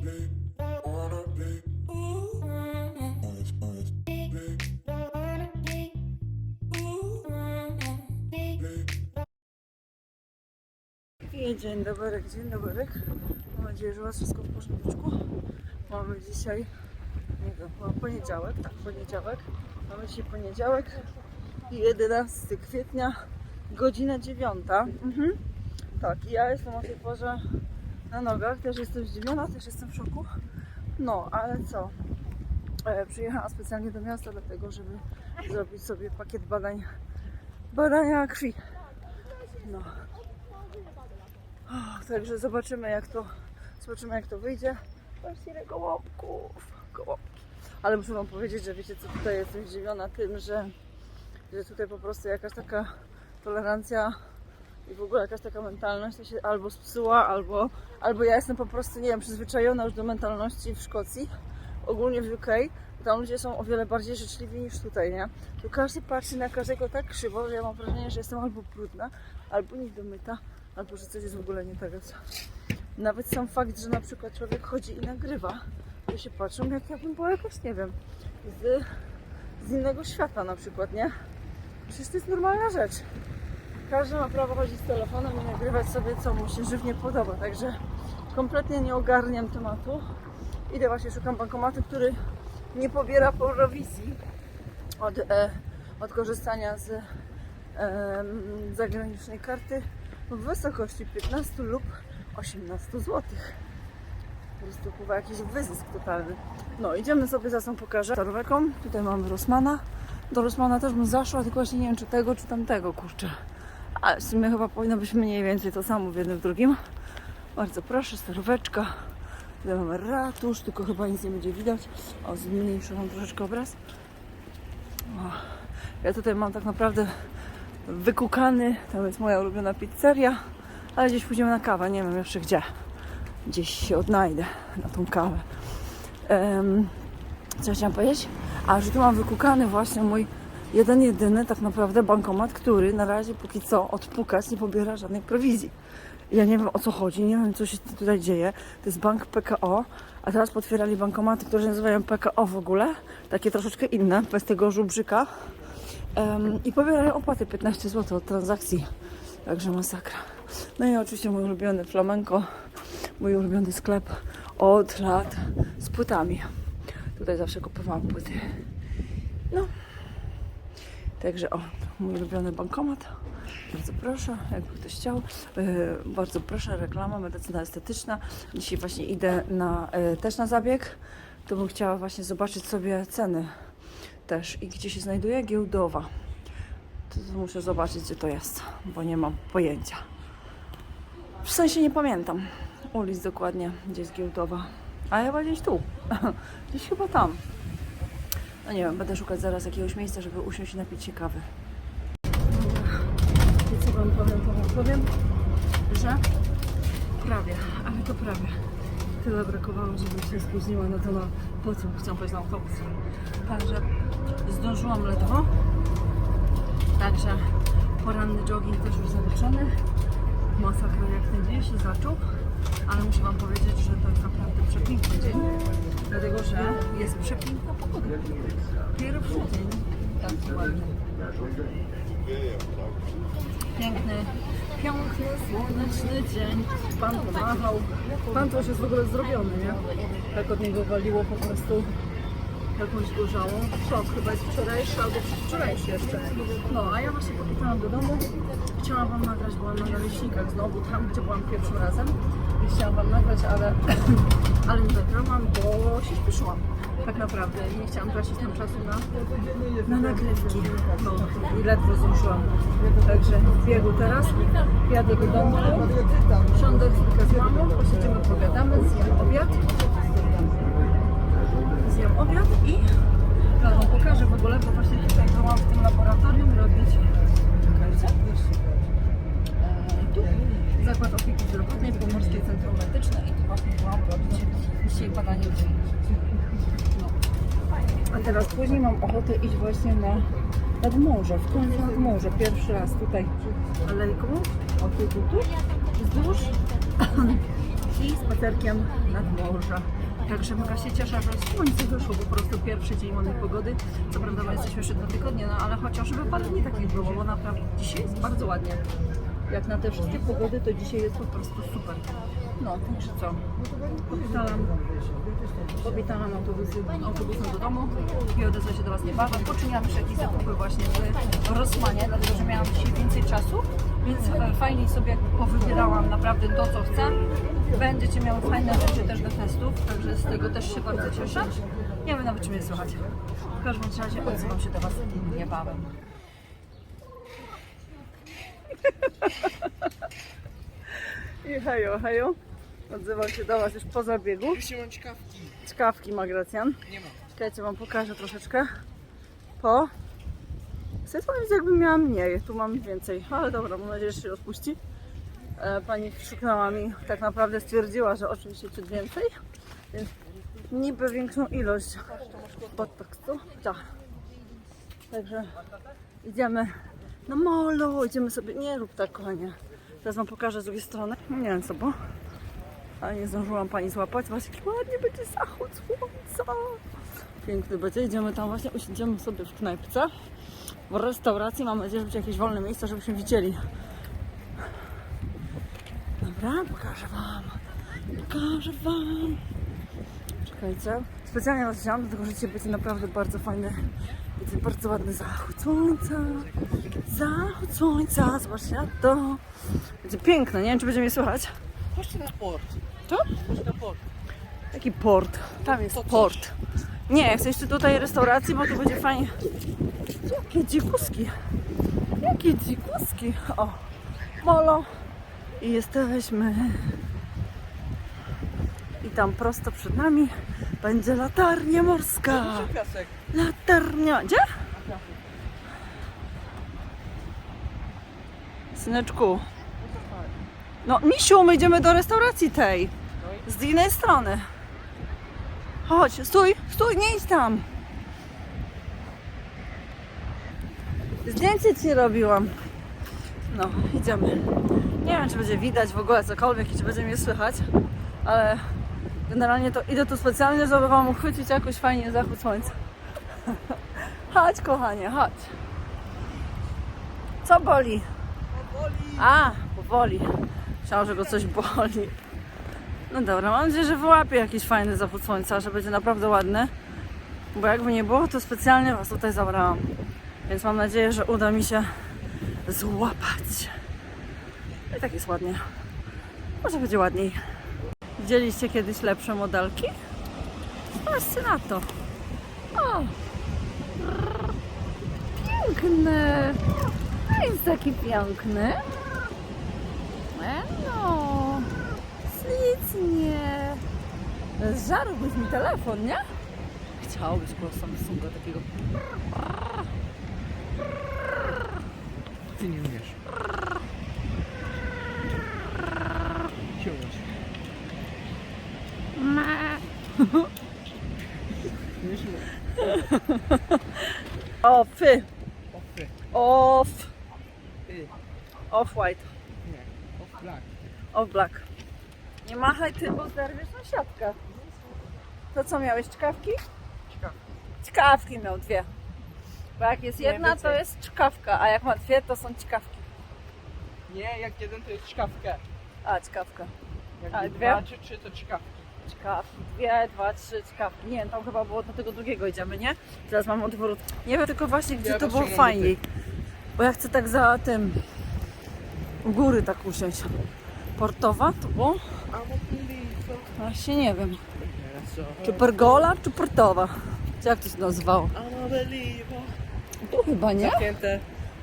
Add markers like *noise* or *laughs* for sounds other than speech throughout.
I dzień dobry, dzień dobry. Mam nadzieję, że Was wszystko w porządku. Mamy dzisiaj, nie wiem, chyba poniedziałek, tak, poniedziałek. Mamy dzisiaj poniedziałek, 11 kwietnia, godzina 9. Mhm. Tak, ja jestem o tej porze na nogach, też jestem zdziwiona, też jestem w szoku. No, ale co? E, przyjechałam specjalnie do miasta, dlatego, żeby zrobić sobie pakiet badań, badania krwi. No. O, Także zobaczymy jak to zobaczymy jak to wyjdzie. Patrzcie ile gołąbków. Gołąbki. Ale muszę wam powiedzieć, że wiecie co tutaj jestem zdziwiona tym, że, że tutaj po prostu jakaś taka tolerancja i w ogóle jakaś taka mentalność to się albo spsuła, albo, albo ja jestem po prostu, nie wiem, przyzwyczajona już do mentalności w Szkocji, ogólnie w UK. Tam ludzie są o wiele bardziej życzliwi niż tutaj, nie? Tu każdy patrzy na każdego tak krzywo, że ja mam wrażenie, że jestem albo brudna, albo niedomyta, albo że coś jest w ogóle nie tak. Nawet sam fakt, że na przykład człowiek chodzi i nagrywa, to się patrzą, jak jakbym była jakaś, nie wiem, z, z innego świata na przykład, nie? Przecież to jest normalna rzecz. Każdy ma prawo chodzić z telefonem i nagrywać sobie, co mu się żywnie podoba, także kompletnie nie ogarniam tematu. Idę właśnie, szukam bankomatu, który nie pobiera prowizji od, e, od korzystania z em, zagranicznej karty w wysokości 15 lub 18 zł. Po prostu chyba jakiś wyzysk totalny. No, idziemy sobie, zaraz wam pokażę. Starówką. Tutaj mamy Rosmana. Do Rosmana też bym zaszła, tylko właśnie nie wiem, czy tego, czy tamtego, kurczę. Ale w sumie chyba powinno być mniej więcej to samo w jednym, w drugim. Bardzo proszę, staróweczka. Tutaj mamy ratusz, tylko chyba nic nie będzie widać. O, zmniejszyłam troszeczkę obraz. O, ja tutaj mam tak naprawdę wykukany, tam jest moja ulubiona pizzeria, ale gdzieś pójdziemy na kawę, nie wiem jeszcze gdzie. Gdzieś się odnajdę na tą kawę. Um, co chciałam powiedzieć? A, że tu mam wykukany właśnie mój jeden, jedyny tak naprawdę bankomat, który na razie póki co odpukać nie pobiera żadnej prowizji. Ja nie wiem o co chodzi, nie wiem co się tutaj dzieje. To jest bank PKO, a teraz potwierali bankomaty, które się nazywają PKO w ogóle, takie troszeczkę inne, bez tego żubrzyka. Em, I pobierają opłaty 15 zł od transakcji. Także masakra. No i oczywiście mój ulubiony flamenko, mój ulubiony sklep od lat z płytami. Tutaj zawsze kupowałam płyty. No. Także o, mój ulubiony bankomat. Bardzo proszę, jakby ktoś chciał. Yy, bardzo proszę, reklama, medycyna estetyczna. Dzisiaj właśnie idę na, yy, też na zabieg. To bym chciała właśnie zobaczyć sobie ceny też i gdzie się znajduje giełdowa. To muszę zobaczyć, gdzie to jest, bo nie mam pojęcia. W sensie nie pamiętam ulic dokładnie, gdzie jest giełdowa. A chyba gdzieś tu. *laughs* gdzieś chyba tam. No nie wiem, będę szukać zaraz jakiegoś miejsca, żeby usiąść i napić się kawy. I co wam powiem, to wam powiem, że prawie, ale to prawie. Tyle brakowało, żebym się spóźniła na to na pociąg, chciałam powiedzieć na autobus. Także zdążyłam ledwo. Także poranny jogging też już zaliczony. Masakra jak ten dzień się zaczął. Ale muszę Wam powiedzieć, że to jest naprawdę przepiękny dzień. Dlatego, że jest przepiękna pogoda. Pierwszy dzień taki ładny. Piękny, piękny, słoneczny dzień. Pan pomachał. Pan to już jest w ogóle zrobiony, nie? Tak od niego waliło po prostu jakąś gorzałą. Szok chyba jest wczorajszy albo wczorajszy jeszcze. No, a ja właśnie popytałam do domu. Chciałam Wam nagrać, byłam na naleśnikach znowu, tam gdzie byłam pierwszym razem. Chciałam Wam nagrać, ale, *laughs* ale nie nagrałam, bo się śpieszyłam. Tak naprawdę nie chciałam tracić tam czasu na, na nagrywki. No, i ledwo zdążyłam. Także biegu teraz, jadę do domu, siądę chwilkę z mamą, posiedzimy, pogadamy, zjem obiad zjem obiad i wam pokażę w ogóle, bo właśnie tutaj byłam w tym laboratorium robić czekajcie, Zakład Opieki Zdrowotnej, Pomorskie Centrum Medyczne i tu właśnie byłam robić dzisiaj badanie krwi. No. A teraz później mam ochotę iść właśnie na nad morze, w końcu nad morze, pierwszy raz tutaj alejką, o tu, tu, wzdłuż i spacerkiem nad morze. Także mega się cieszę, że słońce wyszło po prostu pierwszy dzień ładnej pogody. Co prawda my jesteśmy jeszcze dwa tygodnie, no ale chociażby parę dni takich było, bo naprawdę dzisiaj jest bardzo ładnie. Jak na te wszystkie pogody, to dzisiaj jest po prostu super. No, także co? Powitalam, powitalam autobusem, autobusem do domu i odezwę się do Was niebawem. Poczyniłam jeszcze jakieś zakupy właśnie w Rosmanie, dlatego że miałam dzisiaj więcej czasu, więc fajniej sobie powybierałam naprawdę to, co chcę. Będziecie miały fajne rzeczy też do testów, także z tego też się bardzo cieszę. Nie wiem nawet, czy mnie słychać. W każdym razie odzywam się do Was niebawem. I hejo, hejo. Odzywam się do Was już po zabiegu. Jeśli mam ciekawki. Czkawki ma Gracjan. Nie mam. Czekajcie, Wam pokażę troszeczkę. Po. Chcę powiedzieć, jakbym miała mniej. Tu mam więcej, ale dobra, mam nadzieję, że się rozpuści. E, Pani szuknęła mi, tak naprawdę stwierdziła, że oczywiście ciut więcej, więc niby większą ilość podtekstu. Tak. Także idziemy na molo, idziemy sobie, nie rób tak kochanie. Teraz Wam pokażę z drugiej strony. Nie wiem co, bo ale nie zdążyłam Pani złapać. Właśnie ładnie będzie zachód słońca. Piękny będzie. Idziemy tam właśnie, usiądziemy sobie w knajpce. W restauracji mam nadzieję, że będzie jakieś wolne miejsce, żebyśmy widzieli. Dobra, pokażę Wam. Pokażę Wam. Czekajcie. Specjalnie was wziąłam, dlatego że dzisiaj będzie naprawdę bardzo fajny, będzie bardzo ładny zachód słońca. Zachód słońca, zobaczcie na to. Będzie piękne, nie wiem czy będzie mnie słychać. Chodźcie na port. Co? Chodź na port. Taki port. Tam jest port. Nie, chcę jeszcze tutaj restauracji, bo tu będzie fajnie. Jakie dzikuski. Jakie dzikuski. O, molo. I jesteśmy. I tam prosto przed nami będzie latarnia morska. Piasek. Latarnia. Gdzie? Syneczku. No, Misiu, my idziemy do restauracji tej. Z innej strony. Chodź, stój, stój, nie idź tam. Zdjęcie ci robiłam. No, idziemy. Nie wiem, czy będzie widać w ogóle cokolwiek i czy będzie mnie słychać, ale generalnie to idę tu specjalnie, żeby wam uchwycić jakoś fajnie zachód słońca. *laughs* Chodź, kochanie, chodź. Co boli? A, powoli. Myślałam, że go coś boli. No dobra, mam nadzieję, że wyłapie jakiś fajny zachód słońca, że będzie naprawdę ładny. Bo jakby nie było, to specjalnie Was tutaj zabrałam. Więc mam nadzieję, że uda mi się złapać. I tak jest ładnie. Może będzie ładniej. Widzieliście kiedyś lepsze modelki? Patrzcie na to. O! Piękny! A jest taki piękny. No, ślicznie. Zżarłbyś mi telefon, nie? Chciałbyś go Samsunga takiego. Ty nie umiesz. Siądź. O, fy. Off. Ty. Off white. Nie. Off black. Off black. Nie machaj ty, bo zerwiesz na siatkę. To co miałeś, czkawki? Ciekawe. Czkawki miał dwie. Bo jak jest Nie, jedna, to więcej. jest czkawka, a jak ma dwie, to są czkawki. Nie, jak jeden to jest ciekawkę. A, czkawka. Jak A, dwa dwie? czy trzy to ciekawki. Czkawki. Dwie, dwa, trzy czkawki. Nie, tam chyba było do tego drugiego idziemy, nie? Teraz mam odwrót. Nie wiem tylko właśnie, gdzie Ja to było fajniej. Bo ja chcę tak za tym... U góry tak usiąść. Portowa to było? Właśnie nie wiem. Czy pergola, czy portowa? Czy jak to się nazywało? Tu chyba nie? Zamknięte.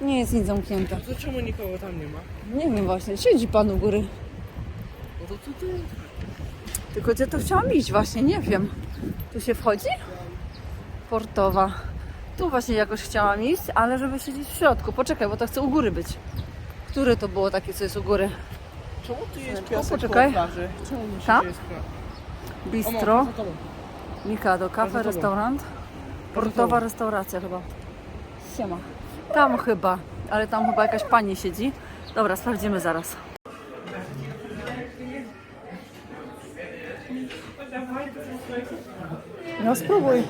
Nie jest nic zamknięte. To czemu nikogo tam nie ma? Nie wiem właśnie, siedzi pan u góry. No to co ty? Tylko gdzie to chciałam iść właśnie, nie wiem. Tu się wchodzi? Portowa. Tu właśnie jakoś chciałam iść, ale żeby siedzieć w środku. Poczekaj, bo to chcę u góry być. Które to było takie, co jest u góry? Czemu tu jest piasek poczekaj. koło plaży? Czemu Tam? O, Bistro, mam, za tobą. Mikado, kafe, Za tobą. restaurant. Portowa restauracja chyba. Siema. Tam chyba, ale tam chyba jakaś pani siedzi. Dobra, sprawdzimy zaraz. No spróbuj.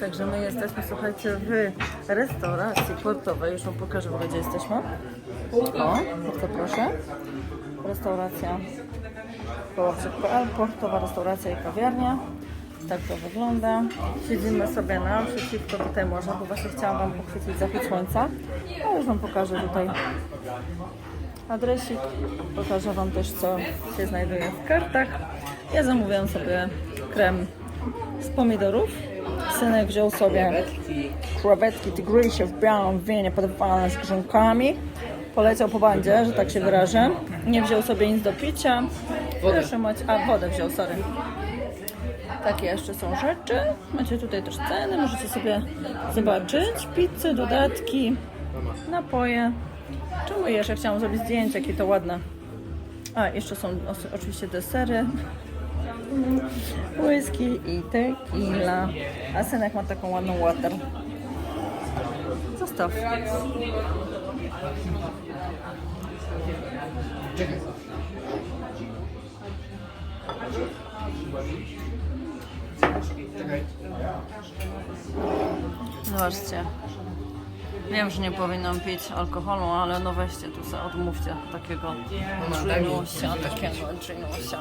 Także my jesteśmy, słuchajcie, w restauracji portowej. Już Wam pokażę, gdzie jesteśmy. O, bardzo proszę. Restauracja portowa restauracja i kawiarnia. Tak to wygląda. Siedzimy sobie naprzeciwko tutaj morza, bo właśnie chciałam Wam pochwycić zachód słońca. A już Wam pokażę tutaj adresik. Pokażę Wam też, co się znajduje w kartach. Ja zamówiłam sobie krem z pomidorów. Synek wziął sobie krewetki tygrysie w białym winie podawane z grzynkami. Poleciał po bandzie, że tak się wyrażę. Nie wziął sobie nic do picia. Proszę mać, a wodę wziął, sorry. Takie jeszcze są rzeczy. Macie tutaj też ceny, możecie sobie zobaczyć. Pizze, dodatki, napoje. Czemu jesz? Ja chciałam zrobić zdjęcie, jakie to ładne. A, jeszcze są oczywiście desery. Whisky i tequila. A synek ma taką ładną water. Zostaw. Zobaczcie. Wiem, że nie powinnam pić alkoholu, ale no weźcie tu sobie odmówcie takiego czynusia, takiego czynusia.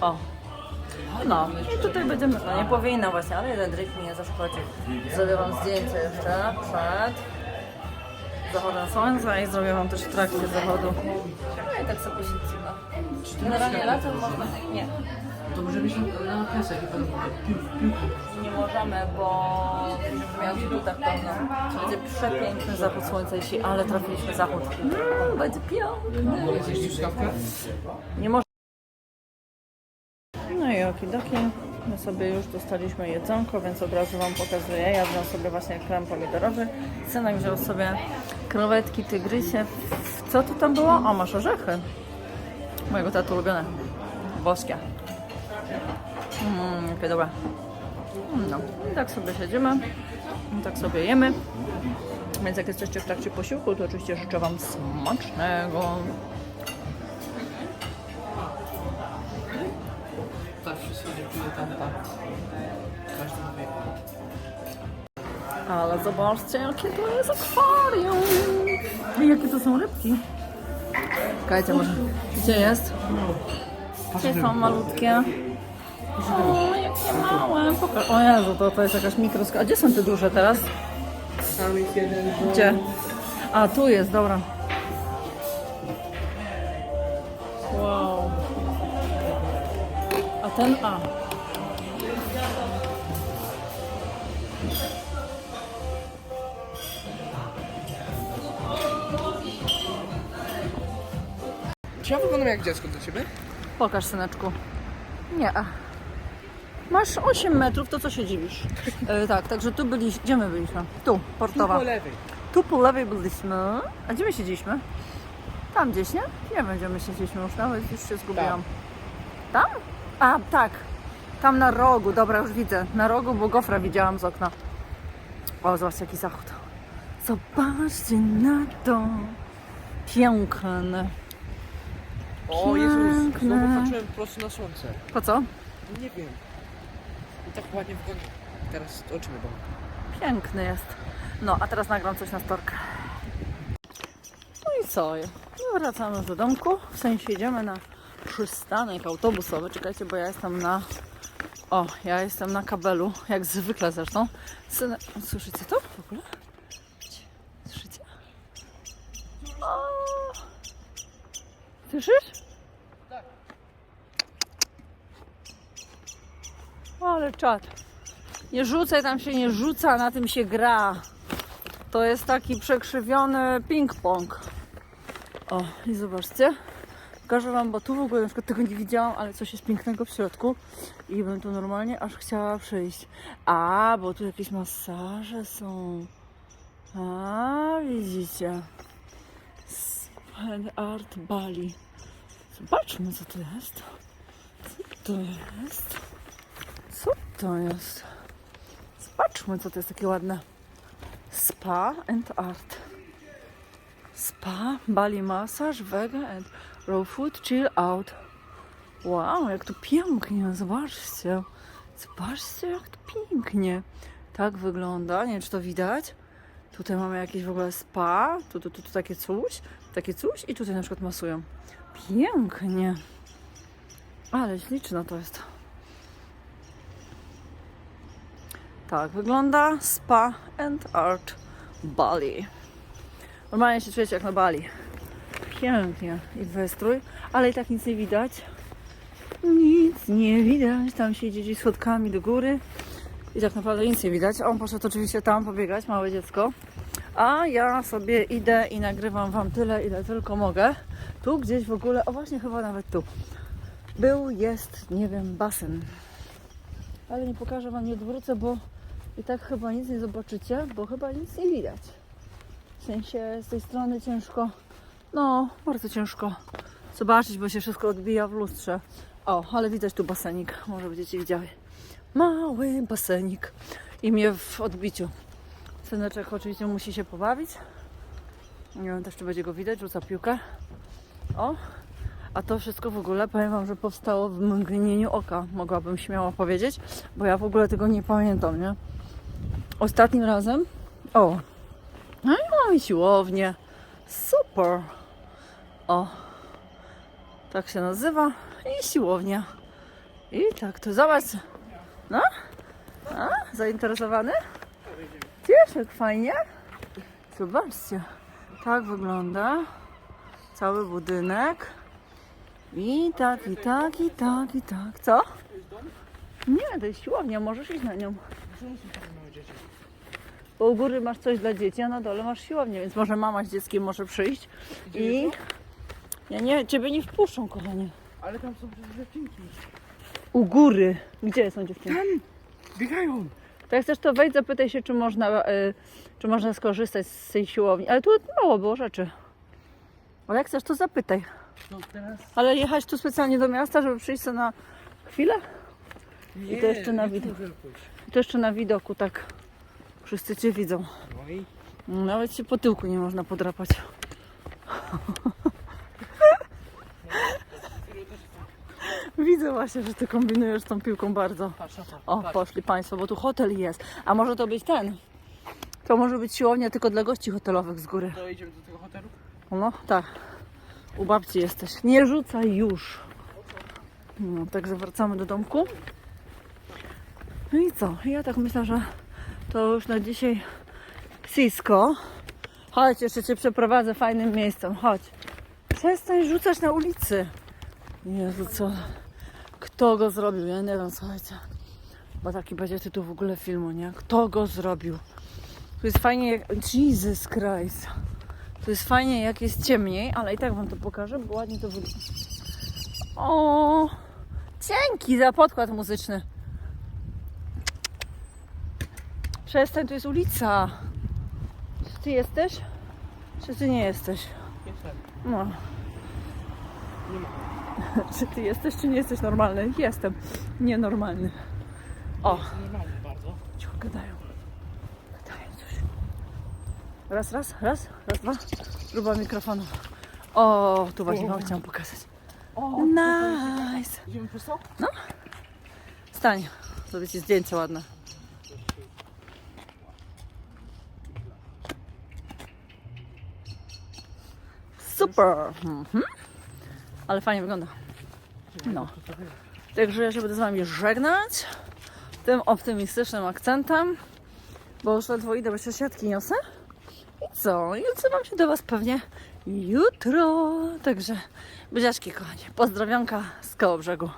O. No, i tutaj będziemy, no nie powinna właśnie, ale jeden drink mi nie zaszkodzi. Zrobię wam zdjęcie jeszcze przed zachodem słońca i zrobię wam też w trakcie zachodu. No i tak sobie siedzimy. Generalnie latem można... Nie, To możemy się na piasek i pił. nie możemy, bo miał w butach pełno. Będzie przepiękny zachód słońca, jeśli ale trafiliśmy zachód. Mm, będzie piękny. Już kawkę? Nie można. No i okidoki. My sobie już dostaliśmy jedzonko, więc od razu Wam pokazuję. Ja wziąłem sobie właśnie krem pomidorowy. Synek wziął sobie krewetki tygrysie. Co to tam było? O, masz orzechy. Mojego tatu ulubione. Boskie. Mmm, jakie dobre. No, i tak sobie siedzimy. I tak sobie jemy. Więc jak jesteście w trakcie posiłku, to oczywiście życzę Wam smacznego. Tak, wszyscy nie piją tam, tam. Każdy. Ale zobaczcie, jakie to jest akwarium. I jakie to są rybki. Czekajcie, może. Gdzie jest? Gdzie są malutkie? O, jakie małe. O Jezu, to, to jest jakaś mikroskop. A gdzie są te duże teraz? Tam jest jeden. Gdzie? A, tu jest, dobra. Wow. A ten A. Czy ja wyglądam jak dziecko do ciebie? Pokaż, syneczku. Nie. Masz 8 metrów, to co się dziwisz? E, tak, także tu byliśmy. Gdzie my byliśmy? Tu, portowa. Po lewej. Tu po lewej byliśmy. A gdzie my siedzieliśmy? Tam gdzieś, nie? Nie wiem, gdzie my siedzieliśmy już nawet, już się zgubiłam. Tam? A, tak. Tam na rogu, dobra, już widzę. Na rogu, bo gofra widziałam z okna. O, zobaczcie, jaki zachód. Zobaczcie na to. Piękny. O Jezus, Piękne. znowu patrzyłem prosto na słońce. Po co? Nie wiem. Tak ładnie wygląda. Teraz oczy mnie bolą. Piękny jest. No, a teraz nagram coś na storkę. No i co? Wracamy do domku. W sensie idziemy na przystanek autobusowy. Czekajcie, bo ja jestem na... O, ja jestem na kabelu, jak zwykle zresztą. Syne... Słyszycie to w ogóle? Słyszycie? O! Słyszysz? Ale czad. Nie rzucaj, tam się nie rzuca, na tym się gra. To jest taki przekrzywiony ping-pong. O, i zobaczcie. Pokażę Wam, bo tu w ogóle na przykład tego nie widziałam, ale coś jest pięknego w środku i bym tu normalnie aż chciała przyjść. A, bo tu jakieś masaże są. A, widzicie. Span Art Bali. Zobaczmy, co to jest. Co to jest? To jest? Zobaczmy, co to jest takie ładne. Spa and Art. Spa, Bali Massage, Vega and Raw Food Chill Out. Wow, jak to pięknie, zobaczcie. Zobaczcie, jak to pięknie. Tak wygląda, nie wiem czy to widać. Tutaj mamy jakieś w ogóle spa, tu, tu, tu, tu takie coś, takie coś i tutaj na przykład masują. Pięknie. Ale śliczne to jest. Tak wygląda Spa and Art Bali. Normalnie się czujecie jak na Bali. Pięknie i wystrój, ale i tak nic nie widać. Nic nie widać. Tam się idzie schodkami do góry i tak naprawdę nic nie widać. On poszedł oczywiście tam pobiegać, małe dziecko. A ja sobie idę i nagrywam Wam tyle, ile tylko mogę. Tu gdzieś w ogóle, o właśnie chyba nawet tu. Był, jest, nie wiem, basen. Ale nie pokażę Wam, nie odwrócę, bo i tak chyba nic nie zobaczycie, bo chyba nic nie widać. W sensie z tej strony ciężko, no bardzo ciężko zobaczyć, bo się wszystko odbija w lustrze. O, ale widać tu basenik, może będziecie widziały. Mały basenik i mnie w odbiciu. Syneczek oczywiście musi się pobawić. Nie wiem też, czy będzie go widać, rzuca piłkę. O, a to wszystko w ogóle, powiem Wam, że powstało w mgnieniu oka, mogłabym śmiało powiedzieć, bo ja w ogóle tego nie pamiętam, nie? Ostatnim razem, o, no i mamy siłownię, super, o, tak się nazywa i siłownia. I tak, to zobacz, no, a, zainteresowany? Wiesz, jak fajnie? Zobaczcie, tak wygląda cały budynek. I tak, i tak, i tak, i tak. Co? Nie, to jest siłownia, możesz iść na nią. Bo u góry masz coś dla dzieci, a na dole masz siłownię, więc może mama z dzieckiem może przyjść i... Ja nie, ciebie nie wpuszczą, kochanie. Ale tam są przecież dziewczynki. U góry. Gdzie są dziewczyny? Tam! Biegają! To jak chcesz, to wejdź, zapytaj się, czy można, y, czy można skorzystać z tej siłowni. Ale tu mało było rzeczy. Ale jak chcesz, to zapytaj. No teraz... Ale jechać tu specjalnie do miasta, żeby przyjść sobie na chwilę? Nie, to jeszcze na widok. To jeszcze na widoku, tak. Wszyscy cię widzą. No. Nawet się po tyłku nie można podrapać. *laughs* Widzę właśnie, że ty kombinujesz z tą piłką bardzo. O, poszli Państwo, bo tu hotel jest. A może to być ten? To może być siłownia tylko dla gości hotelowych z góry. To idziemy do tego hotelu? No, tak. U babci jesteś. Nie rzucaj już. No, także wracamy do domku. No i co? Ja tak myślę, że to już na dzisiaj Cisco. Chodź, jeszcze Cię przeprowadzę fajnym miejscem. Chodź. Przestań rzucać na ulicy. Jezu, co? Kto go zrobił? Ja nie wiem, słuchajcie. Bo taki będzie tytuł w ogóle filmu, nie? Kto go zrobił? Tu jest fajnie jak... Jesus Christ. To jest fajnie, jak jest ciemniej, ale i tak Wam to pokażę, bo ładnie to wygląda. O, dzięki za podkład muzyczny. Przestań, to jest ulica. Czy ty jesteś? Czy ty nie jesteś? Jestem. No. Nie ma. *laughs* Czy ty jesteś, czy nie jesteś normalny? Jestem nienormalny. O, Jest normalny bardzo. cicho gadają. Gadają coś. Raz, raz, raz, raz, dwa. Próba mikrofonu. O, tu właśnie wam chciałam pokazać. O, Nice. Idziemy przez to? Stań, zrobię ci zdjęcie ładne. Super. Mhm. Ale fajnie wygląda. No. Także ja się będę z Wami żegnać tym optymistycznym akcentem, bo już ledwo idę, bo się siatki niosę. I co? I odzywam się do Was pewnie jutro. Także buziaczki kochani. Pozdrowionka z koło brzegu.